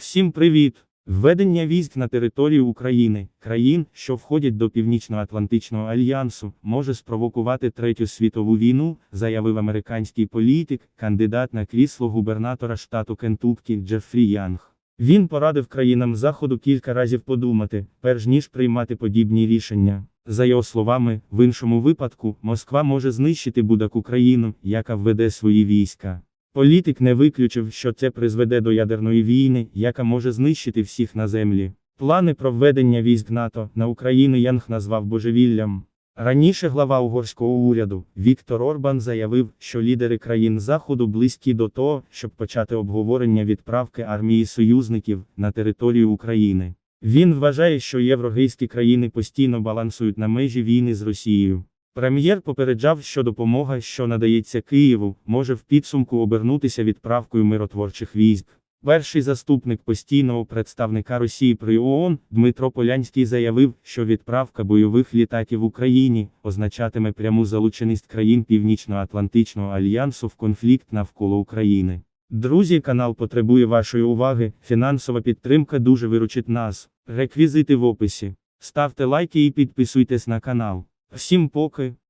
Всім привіт! Введення військ на територію України, країн, що входять до Північно-Атлантичного альянсу, може спровокувати Третю світову війну, заявив американський політик, кандидат на крісло губернатора штату Кентуккі Джефрі Янг. Він порадив країнам Заходу кілька разів подумати, перш ніж приймати подібні рішення. За його словами, в іншому випадку, Москва може знищити будь-яку країну, яка введе свої війська. Політик не виключив, що це призведе до ядерної війни, яка може знищити всіх на землі. Плани про введення військ НАТО на Україну Янг назвав божевіллям. Раніше глава угорського уряду Віктор Орбан заявив, що лідери країн Заходу близькі до того, щоб почати обговорення відправки армії союзників на територію України. Він вважає, що європейські країни постійно балансують на межі війни з Росією. Прем'єр попереджав, що допомога, що надається Києву, може в підсумку обернутися відправкою миротворчих військ. Перший заступник постійного представника Росії при ООН Дмитро Полянський заявив, що відправка бойових літаків в Україні означатиме пряму залученість країн Північно-Атлантичного альянсу в конфлікт навколо України. Друзі, канал потребує вашої уваги. Фінансова підтримка дуже виручить нас. Реквізити в описі. Ставте лайки і підписуйтесь на канал. Всім поки.